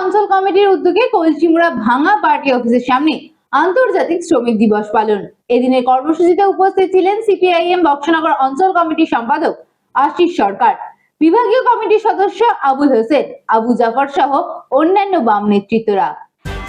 অঞ্চল কমিটির উদ্যোগে কলচিমুড়া ভাঙা পার্টি অফিসের সামনে আন্তর্জাতিক শ্রমিক দিবস পালন। এদিনের কর্মসূচিতে উপস্থিত ছিলেন সিপিআইএম বক্সনগর অঞ্চল কমিটির সম্পাদক আশিস সরকার, বিভাগীয় কমিটির সদস্য আবুল হোসেন, আবু জাফর সহ অন্যান্য বাম নেতৃত্বরা।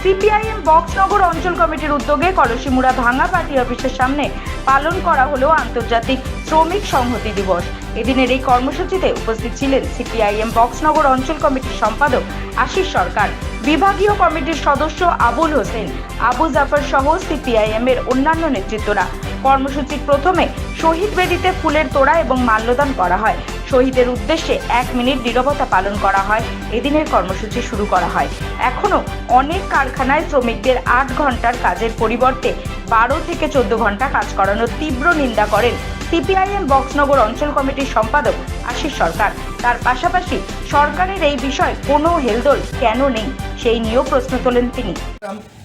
সিপিআইএম বক্সনগর অঞ্চল কমিটির উদ্যোগে কলসিমুড়া ভাঙা পার্টি অফিসের সামনে পালন করা হলো আন্তর্জাতিক শ্রমিক সংহতি দিবস। এদিনের এই কর্মসূচিতে উপস্থিত ছিলেন সিপিআইএম বক্সনগর অঞ্চল কমিটির সম্পাদক আশিস সরকার, বিভাগীয় কমিটির সদস্য আবুল হোসেন, আবু জাফর সহ সিপিআইএম এর অন্যান্য নেতৃত্বরা। কর্মসূচির প্রথমে শহীদ বেদিতে ফুলের তোড়া এবং মাল্যদান করা হয়। শহীদের উদ্দেশ্যে এক মিনিট নীরবতা পালন করা হয়। এদিনের কর্মসূচি শুরু করা হয়। এখনও অনেক কারখানায় শ্রমিকদের আট ঘণ্টার কাজের পরিবর্তে বারো থেকে চোদ্দ ঘণ্টা কাজ করানোর তীব্র নিন্দা করেন সিপিআইএম বক্সনগর অঞ্চল কমিটির সম্পাদক আশিস সরকার। তার পাশাপাশি সরকারের এই বিষয়ে কোনো হেলদোল কেন নেই, সেই নিয়েও প্রশ্ন তোলেন তিনি।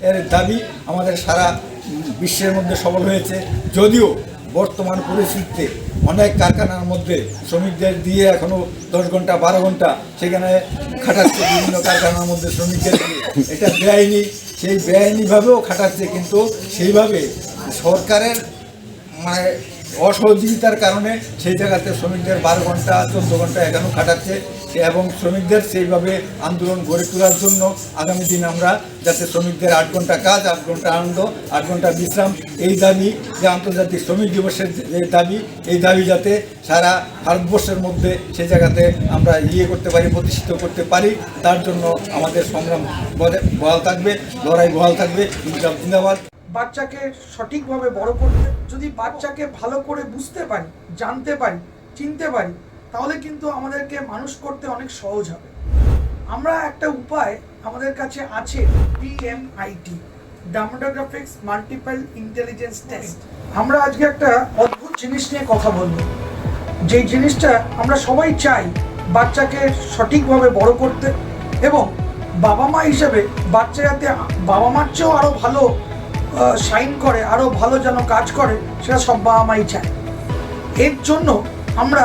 এর দাবি আমাদের সারা বিশ্বের মধ্যে সবল হয়েছে। যদিও বর্তমান পরিস্থিতিতে অনেক কারখানার মধ্যে শ্রমিকদের দিয়ে এখনও দশ ঘণ্টা, বারো ঘণ্টা সেখানে খাটাচ্ছে বিভিন্ন কারখানার মধ্যে শ্রমিকদের এটা বেআইনি, সেই বেআইনিভাবেও খাটাচ্ছে কিন্তু সেইভাবে সরকারের মানে অসহযোগিতার কারণে সেই জায়গাতে শ্রমিকদের বারো ঘণ্টা, চোদ্দ ঘণ্টা এখনও খাটাচ্ছে। এবং শ্রমিকদের সেইভাবে আন্দোলন গড়ে তোলার জন্য আগামী দিন আমরা যাতে শ্রমিকদের আট ঘণ্টা কাজ, আট ঘণ্টা আনন্দ, আট ঘণ্টা বিশ্রাম, এই দাবি যে আন্তর্জাতিক শ্রমিক দিবসের যে দাবি, এই দাবি যাতে সারা ভারতবর্ষের মধ্যে সেই জায়গাতে আমরা ইয়ে করতে পারি, প্রতিষ্ঠিত করতে পারি, তার জন্য আমাদের সংগ্রাম বহাল থাকবে, লড়াই বহাল থাকবে জিন্দাবাদ। বাচ্চাকে সঠিকভাবে বড় করতে, যদি বাচ্চাকে ভালো করে বুঝতে পারি, জানতে পারি, চিনতে পারি তাহলে কিন্তু আমাদেরকে মানুষ করতে অনেক সহজ হবে। আমরা একটা উপায় আমাদের কাছে আছে PMIT dermatographics multiple intelligence test আমরা আজকে একটা অদ্ভুত জিনিস নিয়ে কথা বলব। যে জিনিসটা আমরা সবাই চাই বাচ্চাকে সঠিকভাবে বড় করতে এবং বাবা মা হিসেবে বাচ্চা যাতে বাবা মার চেয়েও আরও ভালো সাইন করে আরও ভালো যেন কাজ করে, সেটা সব বাবা মাই চায়। এর জন্য আমরা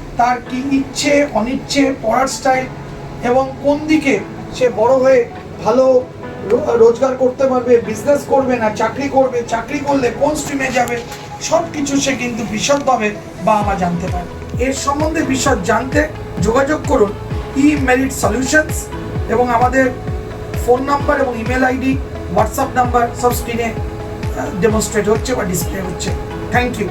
তার কি ইচ্ছে, অনিচ্ছে, পড়ার স্টাইল এবং কোন দিকে সে বড় হয়ে ভালো রোজগার করতে পারবে বিজনেস করবে না, চাকরি করবে, চাকরি করলে কোন স্ট্রিমে যাবে সব কিছু সে কিন্তু বিশদভাবে মা জানতে পারে। এর সম্বন্ধে বিশদ জানতে যোগাযোগ করুন ই মেরিট সলিউশনস এবং আমাদের ফোন নাম্বার এবং ইমেল আইডি হোয়াটসঅ্যাপ নাম্বার সব স্ক্রিনে ডেমনস্ট্রেট হচ্ছে বা ডিসপ্লে হচ্ছে। Thank you